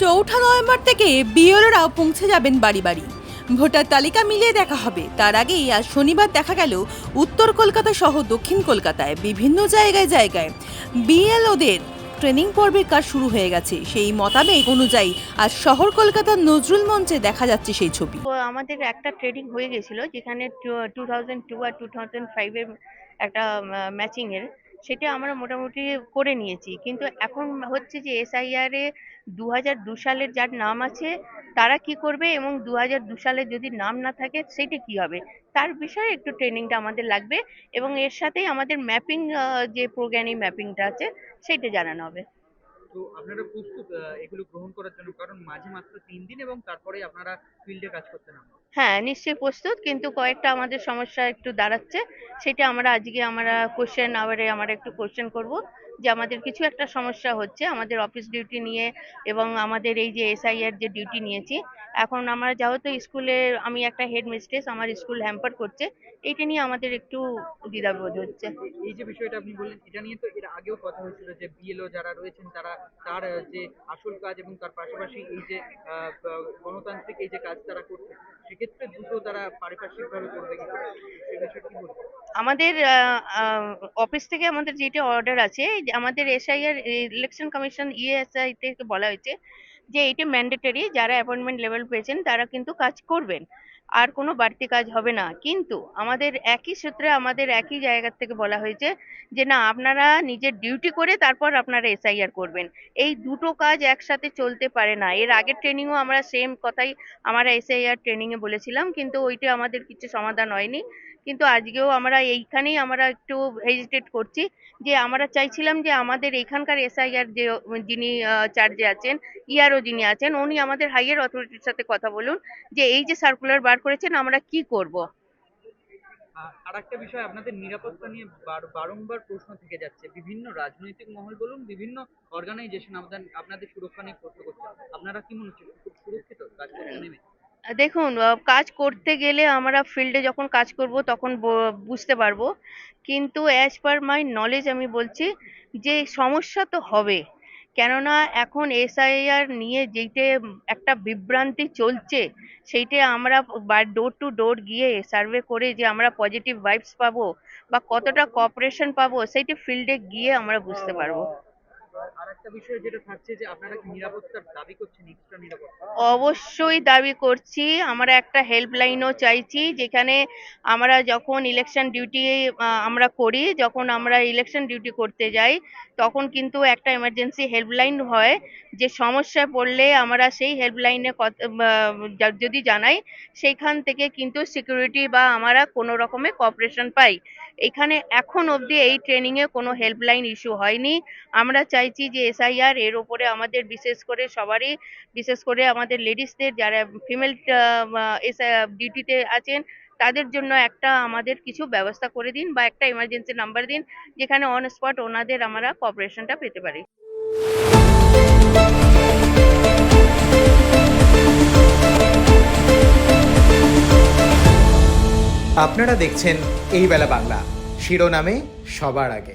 চৌঠা নভেম্বর থেকে বিএলওরাও পৌঁছে যাবেন বাড়ি বাড়ি। ভোটার তালিকা মিলিয়ে দেখা হবে। তার আগেই আজ শনিবার দেখা গেল উত্তর কলকাতা সহ দক্ষিণ কলকাতায় বিভিন্ন জায়গায় জায়গায়। বিএলওদের ট্রেনিং পর্বের কাজ শুরু হয়ে গেছে। সেই মোতাবেক অনুযায়ী আজ শহর কলকাতার নজরুল মঞ্চে দেখা যাচ্ছে সেই ছবি। আমাদের একটা ট্রেনিং হয়ে গেছিল, যেখানে টু থাউজেন্ড টু আর টু থাউজেন্ড ফাইভের একটা ম্যাচিং এর। সেটা আমরা মোটামুটি করে নিয়েছি। কিন্তু এখন হচ্ছে যে এসআইআর এ দু হাজার দু সালের যার নাম আছে, তারা কি করবে এবং দু হাজার দু সালে যদি নাম না থাকে, সেটা কি হবে? তার বিষয়ে একটু ট্রেনিংটা আমাদের লাগবে এবং এর সাথেই আমাদের ম্যাপিং যে প্রোগ্রামিং ম্যাপিংটা আছে, সেটা জানানো হবে। তো আপনারা প্রস্তুত এগুলো গ্রহণ করার জন্য? কারণ মাঝে মাত্র তিন দিন এবং তারপরে আপনারা ফিল্ডে কাজ করতে নামবেন। হ্যাঁ নিশ্চয়ই প্রস্তুত, কিন্তু কয়েকটা আমাদের সমস্যা একটু দাঁড়াচ্ছে। সেটা আমরা আজকে আমরা কোশ্চেন আওয়ারে আমরা একটু কোশ্চেন করব যে আমাদের কিছু একটা সমস্যা হচ্ছে, আমাদের অফিস ডিউটি নিয়ে এবং আমাদের এই যে এসআইআর যে ডিউটি নিয়েছি। এখন আমরা যেহেতু স্কুলে আমি একটা হেড মিস্ট্রেস আমার স্কুল হ্যাম্পার করছে, এইটা নিয়ে আমাদের একটু দ্বিধাবোধ হচ্ছে। এই যে বিষয়টা আপনি বললেন, এটা নিয়ে তো এর আগেও কথা হয়েছিল যে বিএলও যারা রয়েছেন, তারা তার যে আসল কাজ এবং তার পাশাপাশি এই যে গণতান্ত্রিক এই যে কাজ তারা করছে সেক্ষেত্রে দুটো তারা পারিপার্শ্বিকভাবে করবে আমাদের অফিস থেকে আমাদের যেটা অর্ডার আছে আমাদের এসআইআর ইলেকশন কমিশন ইএসআই থেকে বলা হয়েছে যে, এটা ম্যান্ডেটরি যারা অ্যাপয়েন্টমেন্ট লেভেল পেয়েছেন, তারা কিন্তু কাজ করবেন। আর কোনো বাড়তি কাজ হবে না। কিন্তু আমাদের একই সূত্রে, আমাদের একই জায়গা থেকে বলা হয়েছে যে, না, আপনারা নিজের ডিউটি করে তারপর আপনারা এসআইআর করবেন। এই দুটো কাজ একসাথে চলতে পারে না। এর আগের ট্রেনিংও আমরা সেম কথাই, আমরা এসআইআর ট্রেনিংয়ে বলেছিলাম, কিন্তু ওইটা আমাদের কিছু সমাধান হয়নি। কিন্তু আজকেও আমরা এইখানেই আমরা একটু হেজিটেট করছি যে, আমরা চাইছিলাম যে, আমাদের এখানকার এসআইআর যে, যিনি চার্জে আছেন ইয়ারও যিনি আছেন, উনি আমাদের হাইয়ার অথরিটির সাথে কথা বলুন যে, এই যে সার্কুলার বার করেছেন আমরা কি করব? আর একটা বিষয় আপনাদের নিরাপত্তা নিয়ে বার- বারংবার প্রশ্ন থেকে যাচ্ছে। বিভিন্ন রাজনৈতিক মহল বলুন বিভিন্ন অর্গানাইজেশন আপনাদের আপনাদের সুরক্ষা নিয়ে প্রশ্ন করছে। আপনারা কি মনে হচ্ছে সুরক্ষিত কাজ করতে নেমে? দেখুন কাজ করতে গেলে আমরা ফিল্ডে যখন কাজ করব তখন বুঝতে পারব। কিন্তু অ্যাজ পার মাই নলেজ আমি বলছি যে সমস্যা তো হবে। কেননা এখন এসআইআর নিয়ে যেইটে একটা বিভ্রান্তি চলছে, সেইটে আমরা ডোর টু ডোর গিয়ে সার্ভে করে যে আমরা পজিটিভ ভাইবস পাবো বা কতটা কপারেশন পাবো, সেইটি ফিল্ডে গিয়ে আমরা বুঝতে পারব। আর একটা বিষয় যেটা থাকছে যে আপনারা নিরাপত্তার দাবি করছেন এক্সট্রা নিরাপত্তা? অবশ্যই দাবি করছি। আমরা একটা হেল্পলাইনও চাইছি, যেখানে আমরা যখন ইলেকশন ডিউটি আমরা করি, যখন আমরা ইলেকশন ডিউটি করতে যাই, তখন কিন্তু একটা এমার্জেন্সি হেল্পলাইন হয়। যে সমস্যায় পড়লে আমরা সেই হেল্পলাইনে যদি জানাই, সেইখান থেকে কিন্তু সিকিউরিটি বা আমরা কোনো রকমের কপারেশন পাই। এখানে এখন অবধি এই ট্রেনিংয়ে কোনো হেল্পলাইন ইস্যু হয়নি। আমরা চাইছি যে এসআইআর এর ওপরে আমাদের বিশেষ করে সবারই, বিশেষ করে আমাদের লেডিসদের যারা ফিমেল ডিউটিতে আছেন, তাদের জন্য একটা আমাদের কিছু ব্যবস্থা করে দিন বা একটা এমার্জেন্সি নাম্বার দিন, যেখানে অন স্পট ওনাদের আমরা কপারেশনটা পেতে পারি। আপনারা দেখছেন এই বেলা বাংলা। শিরোনামে সবার আগে।